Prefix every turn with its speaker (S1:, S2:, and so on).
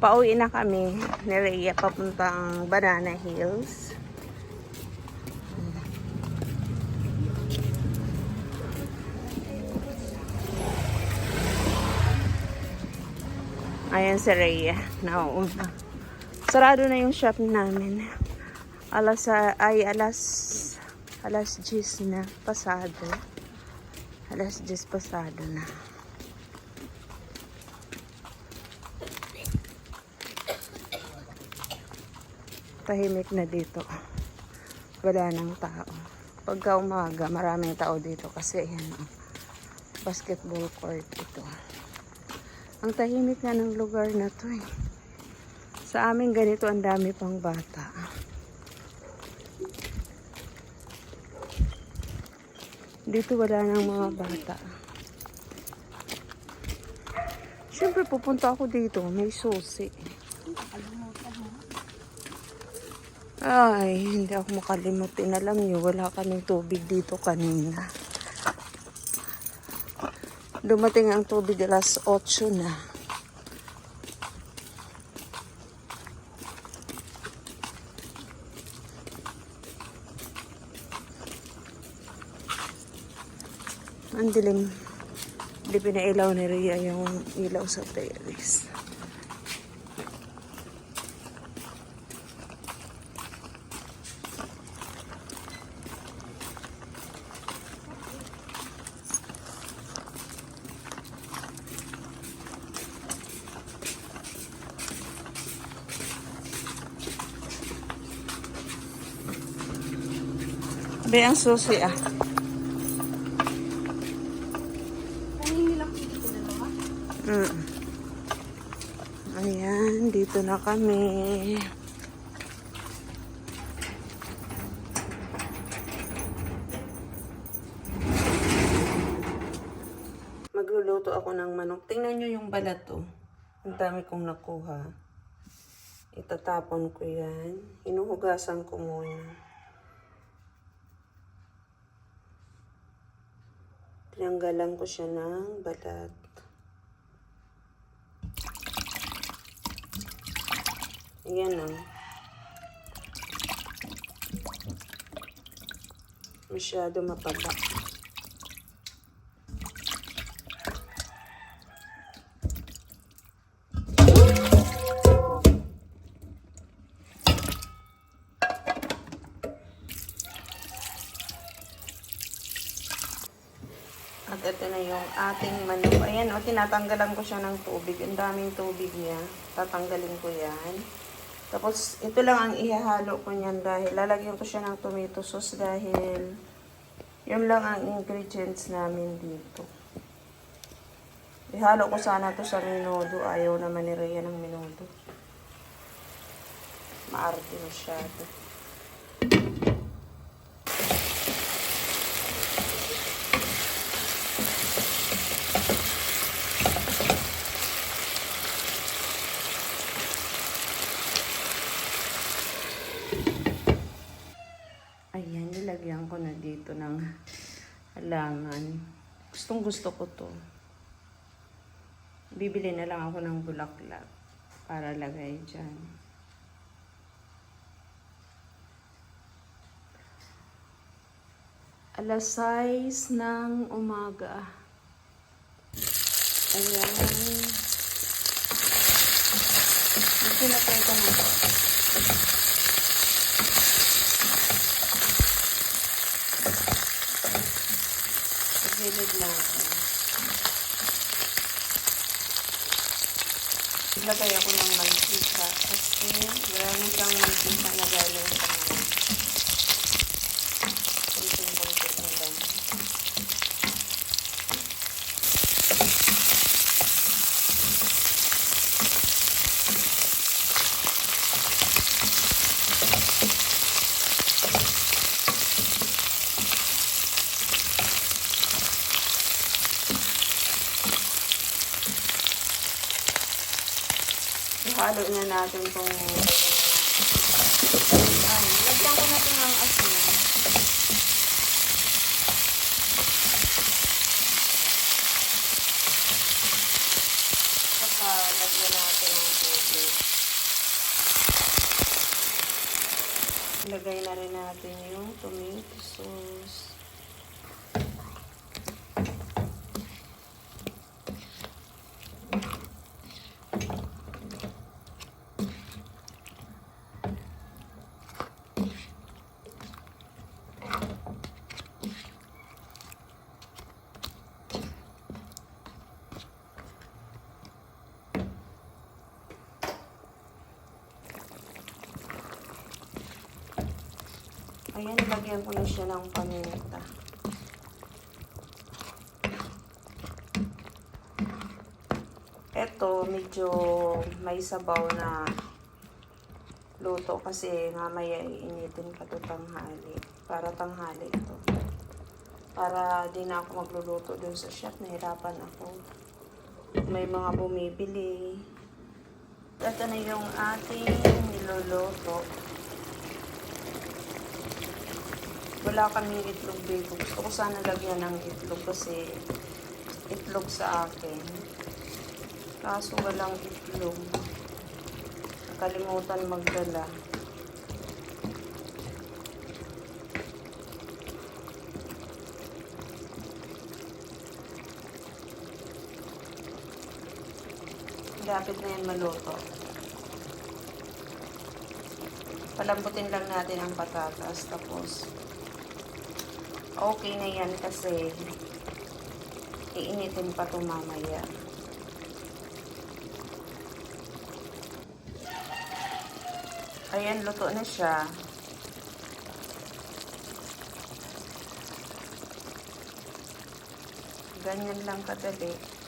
S1: Pauwi na kami ni Rhea papuntang Banana Hills. Ayan si Rhea. Nauuna. Sarado na yung shop namin. Alas, ay alas, alas 10 na pasado. Alas 10 pasado na. Tahimik na dito. Wala nang tao. Pagka umaga, maraming tao dito kasi yan, oh, basketball court ito. Ang tahimik nga ng lugar na to eh. Sa amin ganito ang dami pang bata. Dito wala nang mga bata. Siyempre pupunta ako dito, may susi. Ay, hindi ako makalimutin. Alam niyo, wala kaming tubig dito kanina. Dumating ang tubig alas 8 na. Ang dilim. Hindi pinailaw ni Rhea yung ilaw sa terrace. Be, ang susi ah. Mm. Ayan, dito na kami. Magluluto ako ng manok. Tingnan nyo yung balat to. Ang dami kong nakuha. Itatapon ko yan. Hinuhugasan ko muna. Tinanggalan ko siya ng balat. Ayan o. Masyado mataba. At ito na yung ating manok. Ayan o, tinatanggalan ko siya ng tubig. Ang daming tubig niya. Tatanggalin ko yan. Tapos, ito lang ang ihahalo ko niyan dahil lalagyan ko siya ng tomato sauce dahil yun lang ang ingredients namin dito. Ihalo ko sana to sa minudo. Ayaw naman ni Rhea ng minudo. Maarte masyado. Ayan, nilagyan ko na dito ng halangan. Gustong gusto ko to. Bibili na lang ako ng bulaklak para lagay dyan. Alas 6 ng umaga. Ayan. Na ko na. Natin. Ilagay ako ng mantika kasi marami siyang mantika na galing sa mga Ihalo na natin itong ay, lagyan ko natin ng asin. Saka lagyan natin ng tubig. Ilagay na rin natin yung tomato sauce. Ayan, lagyan ko na siya ng paminta. Ito, medyo may sabaw na luto kasi mamaya iinitin pa to tanghali. Para tanghali ito. Para di na ako magluluto dun sa shop. Nahirapan ako. May mga bumibili. Ito na yung ating niluluto. Wala kaming itlog dito. Gusto ko sana lagyan ng itlog kasi itlog sa akin. Kaso walang itlog. Nakalimutan magdala. Lapit na yan maluto. Palambutin lang natin ang patatas. Tapos, okay na yan kasi iinitin pa ito mamaya. Ayan, luto na siya. Ganyan lang kadali.